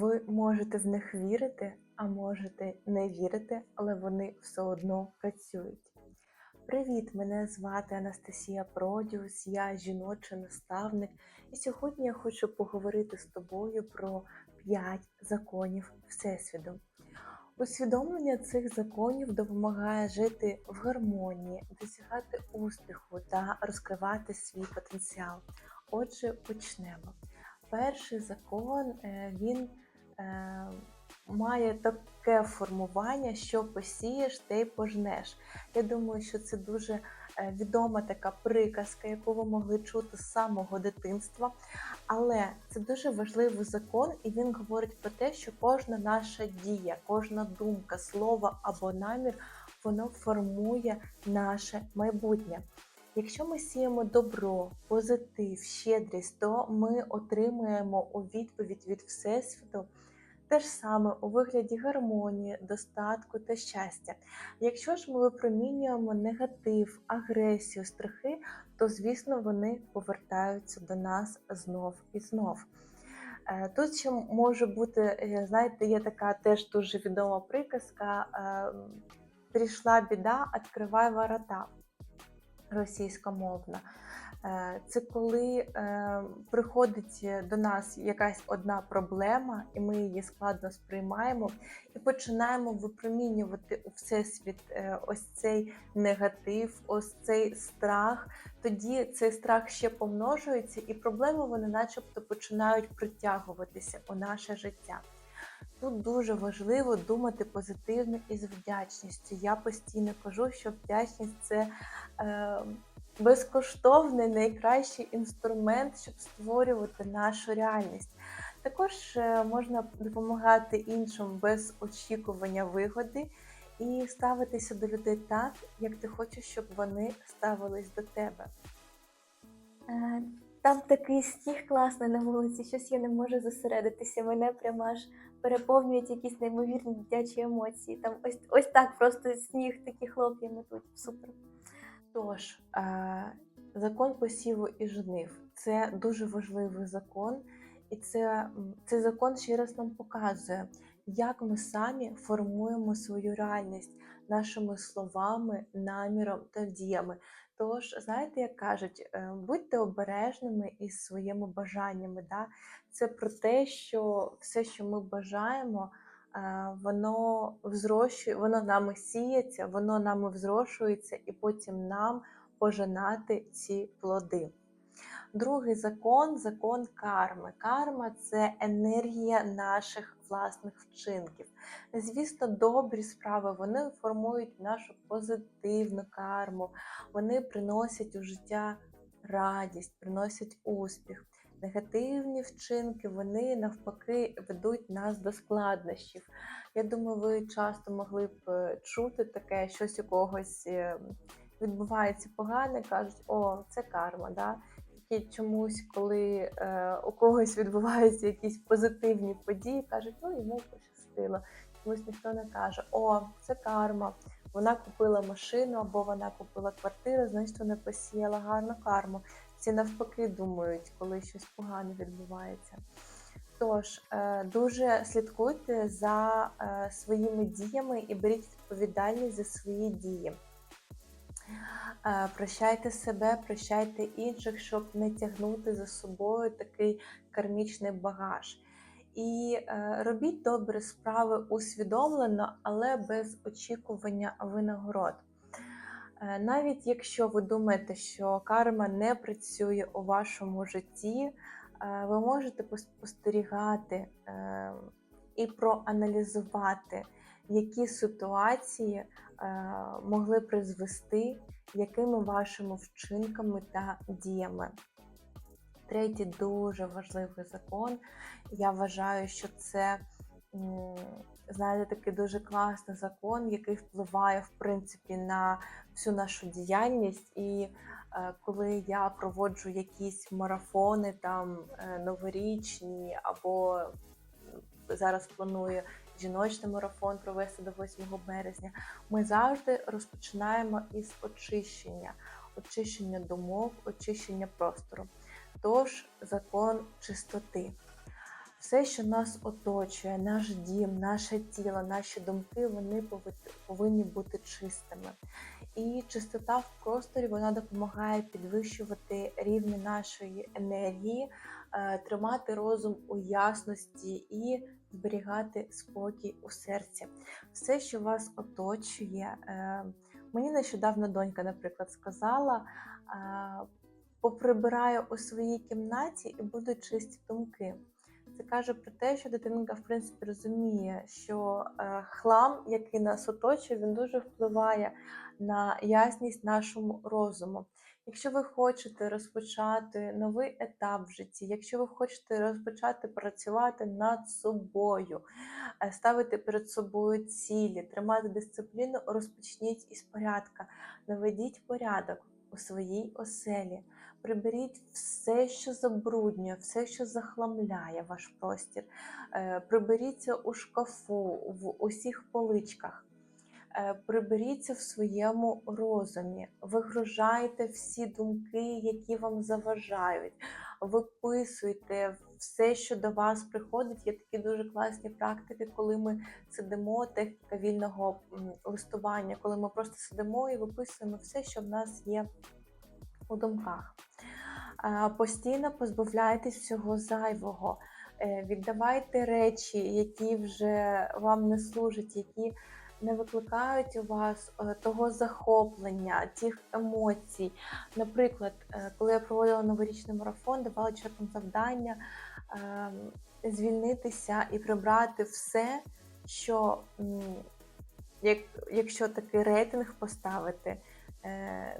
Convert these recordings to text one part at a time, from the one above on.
Ви можете в них вірити, а можете не вірити, але вони все одно працюють. Привіт! Мене звати Анастасія Продіус, я жіночий наставник, і сьогодні я хочу поговорити з тобою про 5 законів Всесвіту. Усвідомлення цих законів допомагає жити в гармонії, досягати успіху та розкривати свій потенціал. Отже, почнемо. Перший закон е, він має таке формування, що посієш, те й пожнеш. Я думаю, що це дуже е, відома така приказка, яку ви могли чути з самого дитинства. Але це дуже важливий закон, і він говорить про те, що кожна наша дія, кожна думка, слово або намір, воно формує наше майбутнє. Якщо ми сіємо добро, позитив, щедрість, то ми отримуємо у відповідь від Всесвіту те ж саме у вигляді гармонії, достатку та щастя. Якщо ж ми випромінюємо негатив, агресію, страхи, то звісно вони повертаються до нас знов і знов. Е, Тут ще може бути, е, знаєте, є така теж дуже відома приказка: е, прийшла біда, відкривай ворота російськомовна. Е, Це коли е, приходить до нас якась одна проблема, і ми її складно сприймаємо, і починаємо випромінювати у всесвіт е, ось цей негатив, ось цей страх. Тоді цей страх ще помножується, і проблеми вони, начебто, починають притягуватися у наше життя. Тут дуже важливо думати позитивно і з вдячністю. Я постійно кажу, що вдячність це е, безкоштовний найкращий інструмент, щоб створювати нашу реальність. Також е, можна допомагати іншим без очікування вигоди і ставитися до людей так, як ти хочеш, щоб вони ставились до тебе. Е, Там такий сніг класний на вулиці, щось я не можу зосередитися. Мене прямо аж переповнюють якісь неймовірні дитячі емоції. Там ось ось так просто сніг, такі хлоп'я метуть. Супер. Тож, е, закон посіву і жнив це дуже важливий закон, і це, цей закон ще раз нам показує, як ми самі формуємо свою реальність нашими словами, наміром та діями. Тож, знаєте, як кажуть, е, будьте обережними із своїми бажаннями. Да? Це про те, що все, що ми бажаємо, воно взрощує, воно нами сіється, воно нами взрошується, і потім нам пожинати ці плоди. Другий закон закон карми. Карма це енергія наших власних вчинків. Звісно, добрі справи вони формують нашу позитивну карму, вони приносять у життя радість, приносять успіх. Негативні вчинки вони навпаки ведуть нас до складнощів. Я думаю, ви часто могли б е, чути таке, щось у когось е, відбувається погане, кажуть, о, це карма. Да? Тільки чомусь, коли е, у когось відбуваються якісь позитивні події, кажуть, ну йому пощастило. Чомусь ніхто не каже, о, це карма. Вона купила машину або вона купила квартиру, значить вона посіяла гарну карму. Всі навпаки думають, коли щось погане відбувається. Тож е, дуже слідкуйте за е, своїми діями і беріть відповідальність за свої дії. Е, Прощайте себе, прощайте інших, щоб не тягнути за собою такий кармічний багаж. І робіть добрі справи усвідомлено, але без очікування винагород. Е, Навіть якщо ви думаєте, що карма не працює у вашому житті, е, ви можете спостерігати е, і проаналізувати, які ситуації могли призвести, якими вашими вчинками та діями. Третій дуже важливий закон. Я вважаю, що це знаєте, такий дуже класний закон, який впливає в принципі на всю нашу діяльність. І е, коли я проводжу якісь марафони, там е, новорічні, або зараз планую жіночний марафон провести до 8 березня, ми завжди розпочинаємо із очищення, очищення думок, очищення простору. Тож закон чистоти. Все, що нас оточує, наш дім, наше тіло, наші думки, вони повинні бути чистими. І чистота в просторі вона допомагає підвищувати рівні нашої енергії, е, тримати розум у ясності і зберігати спокій у серці. Все, що вас оточує. е, Мені нещодавно донька, наприклад, сказала: е, поприбираю у своїй кімнаті і будуть чисті думки. Це каже про те, що дитинка в принципі розуміє, що е, хлам, який нас оточує, він дуже впливає на ясність нашому розуму. Якщо ви хочете розпочати новий етап в житті, якщо ви хочете розпочати працювати над собою, е, ставити перед собою цілі, тримати дисципліну, розпочніть із порядка, наведіть порядок у своїй оселі. Приберіть все, що забруднює, все, що захламляє ваш простір. Е, Приберіться у шкафу, в усіх поличках. Е, Приберіться в своєму розумі, вигружайте всі думки, які вам заважають, виписуйте все, що до вас приходить. Є такі дуже класні практики, коли ми сидимо, техніка вільного листування, коли ми просто сидимо і виписуємо все, що в нас є у думках. Постійно позбавляйтесь всього зайвого, Е, віддавайте речі, які вже вам не служать, які не викликають у вас е, того захоплення, тих емоцій. Наприклад, е, коли я проводила новорічний марафон, давала чергам завдання ем, звільнитися і прибрати все, що як, якщо такий рейтинг поставити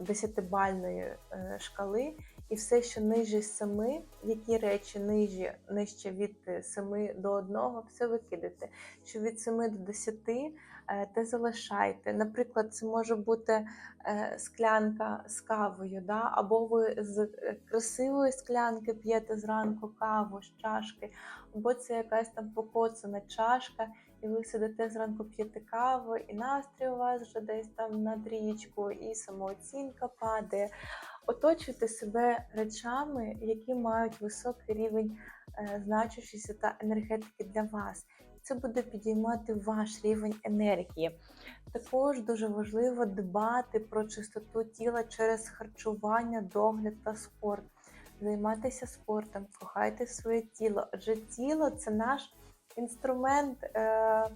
десятибальної шкали, і все, що нижче 7, які речі нижче, нижче від 7 до 1, все викидайте. Що від 7 до 10 е, те залишайте. Наприклад, це може бути е, склянка з кавою, да? або ви з е, красивої склянки п'єте зранку каву з чашки, або це якась там покоцана чашка, і ви сидите зранку п'єте каву, і настрій у вас вже десь там на трічку, і самооцінка падає. Оточуйте себе речами, які мають високий рівень е, значущості та енергетики для вас. Це буде підіймати ваш рівень енергії. Також дуже важливо дбати про чистоту тіла через харчування, догляд та спорт. Займатися спортом, кохайте своє тіло. Адже тіло це наш інструмент, е,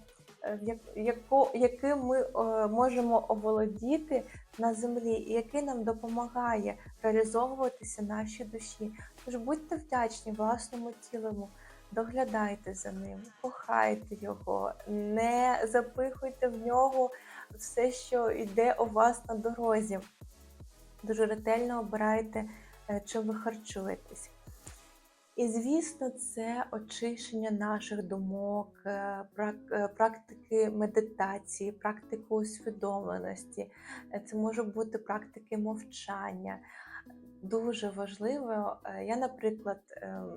яко- яким ми е, можемо оволодіти на землі, і який нам допомагає реалізовуватися нашій душі. Тож будьте вдячні власному тілу, доглядайте за ним, кохайте його, не запихуйте в нього все, що йде у вас на дорозі. Дуже ретельно обирайте, е, чим ви харчуєтесь. І, звісно, це очищення наших думок, е, е, практики медитації, практики усвідомленості. Е, Це може бути практики мовчання. Дуже важливо. Я, наприклад, ем,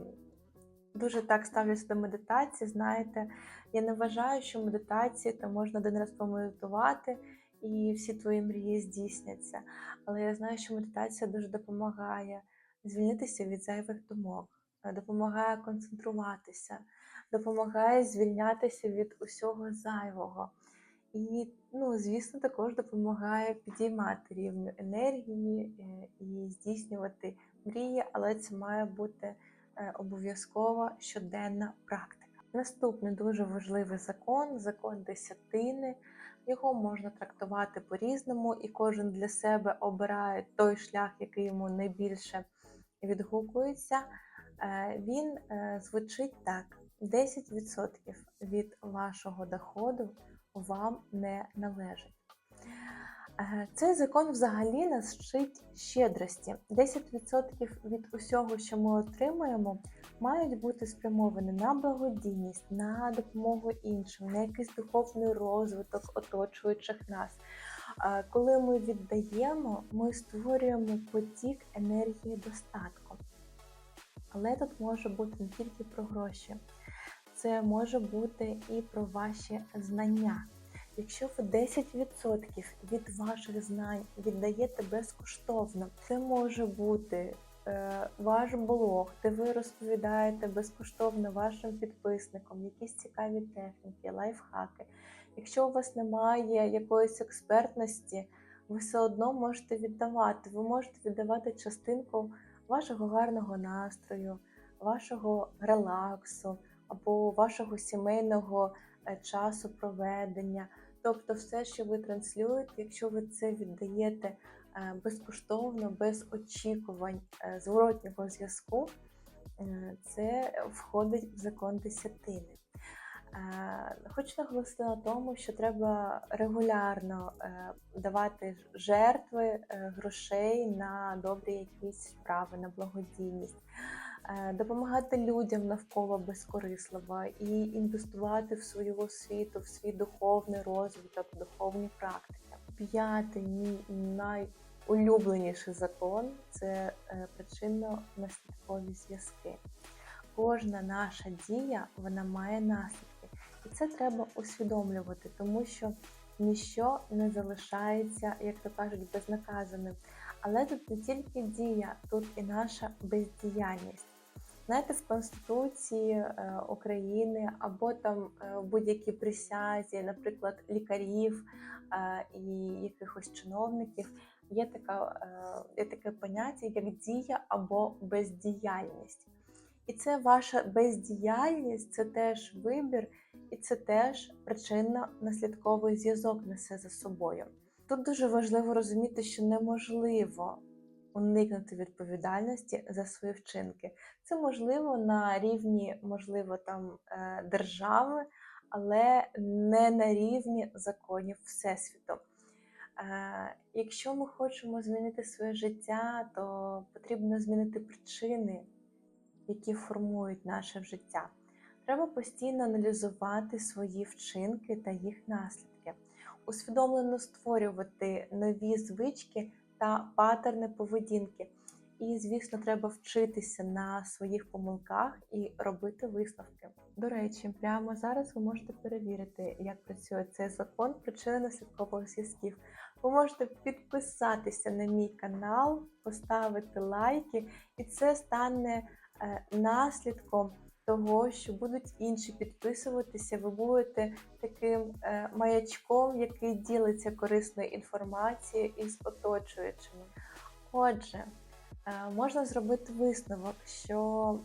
дуже так ставлюся до медитації. Знаєте, я не вважаю, що медитації то можна один раз помедитувати і всі твої мрії здійсняться. Але я знаю, що медитація дуже допомагає звільнитися від зайвих думок допомагає концентруватися, допомагає звільнятися від усього зайвого. І, ну, звісно, також допомагає підіймати рівень енергії е, і здійснювати мрії, але це має бути е, обов'язкова щоденна практика. Наступний дуже важливий закон закон десятини. Його можна трактувати по-різному, і кожен для себе обирає той шлях, який йому найбільше відгукується. Е, Він е, звучить так: 10% від вашого доходу вам не належить. Е, Цей закон взагалі нас вчить щедрості. 10% від усього, що ми отримуємо, мають бути спрямовані на благодійність, на допомогу іншим, на якийсь духовний розвиток оточуючих нас. Коли ми віддаємо, ми створюємо потік енергії достатку. Але тут може бути не тільки про гроші, це може бути і про ваші знання. Якщо ви 10% від ваших знань віддаєте безкоштовно, це може бути е, ваш блог, де ви розповідаєте безкоштовно вашим підписникам якісь цікаві техніки, лайфхаки. Якщо у вас немає якоїсь експертності, ви все одно можете віддавати. Ви можете віддавати частинку вашого гарного настрою, вашого релаксу або вашого сімейного е, часу проведення. Тобто, все, що ви транслюєте, якщо ви це віддаєте е, безкоштовно, без очікувань е, зворотнього зв'язку, це входить в закон десятини. Е, Хочу наголосити на тому, що треба регулярно е, давати жертви е, грошей на добрі якісь справи, на благодійність, допомагати людям навколо безкорисливо і інвестувати в свою освіту, в свій духовний розвиток, духовні практики. П'ятий мій найулюбленіший закон це причинно-наслідкові зв'язки. Кожна наша дія вона має наслідки. І це треба усвідомлювати, тому що ніщо не залишається, як то кажуть, безнаказаним. Але тут не тільки дія, тут і наша бездіяльність. Знаєте, в Конституції е, України або там е, будь-якій присязі, наприклад, лікарів е, і якихось чиновників, є, така, є таке поняття, як дія або бездіяльність. І це ваша бездіяльність, це теж вибір, і це теж причинно-наслідковий зв'язок несе за собою. Тут дуже важливо розуміти, що неможливо уникнути відповідальності за свої вчинки. Це можливо на рівні, можливо, там е, держави, але не на рівні законів Всесвіту. Е, Якщо ми хочемо змінити своє життя, то потрібно змінити причини, які формують наше життя. Треба постійно аналізувати свої вчинки та їх наслідки, усвідомлено створювати нові звички та патерни поведінки. І, звісно, треба вчитися на своїх помилках і робити висновки. До речі, прямо зараз ви можете перевірити, як працює цей закон причинно-наслідкових зв'язків. Ви можете підписатися на мій канал, поставити лайки, і це стане наслідком того, що будуть інші підписуватися. Ви будете таким е, маячком, який ділиться корисною інформацією із оточуючими. Отже, е, можна зробити висновок, що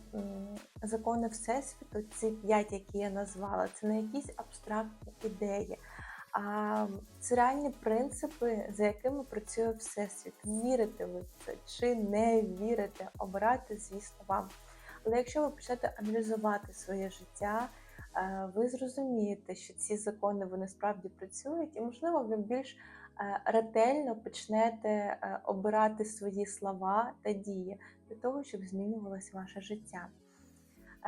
закони Всесвіту, ці п'ять, які я назвала, це не якісь абстрактні ідеї. А це реальні принципи, за якими працює Всесвіт. Вірите ви в це чи не вірите, обирати, звісно, вам. Але якщо ви почнете аналізувати своє життя, е, ви зрозумієте, що ці закони вони справді працюють, і, можливо, ви більш е, ретельно почнете е, обирати свої слова та дії для того, щоб змінювалося ваше життя.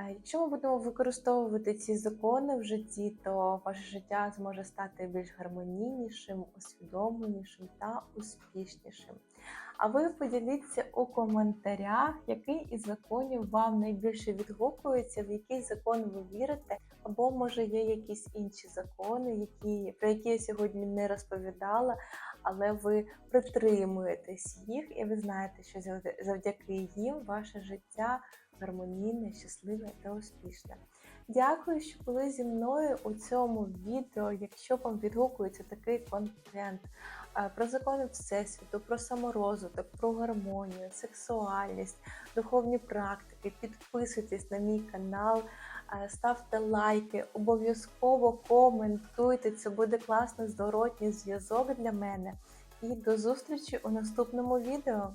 Якщо ми будемо використовувати ці закони в житті, то ваше життя зможе стати більш гармонійнішим, усвідомленішим та успішнішим. А ви поділіться у коментарях, який із законів вам найбільше відгукується, в який закон ви вірите, або може є якісь інші закони, які, про які я сьогодні не розповідала, але ви притримуєтесь їх, і ви знаєте, що завдяки їм ваше життя гармонійне, щасливе та успішне. Дякую, що були зі мною у цьому відео. Якщо вам відгукується такий контент е, про закони Всесвіту, про саморозвиток, про гармонію, сексуальність, духовні практики, підписуйтесь на мій канал, е, ставте лайки, обов'язково коментуйте. Це буде класний зворотній зв'язок для мене. І до зустрічі у наступному відео.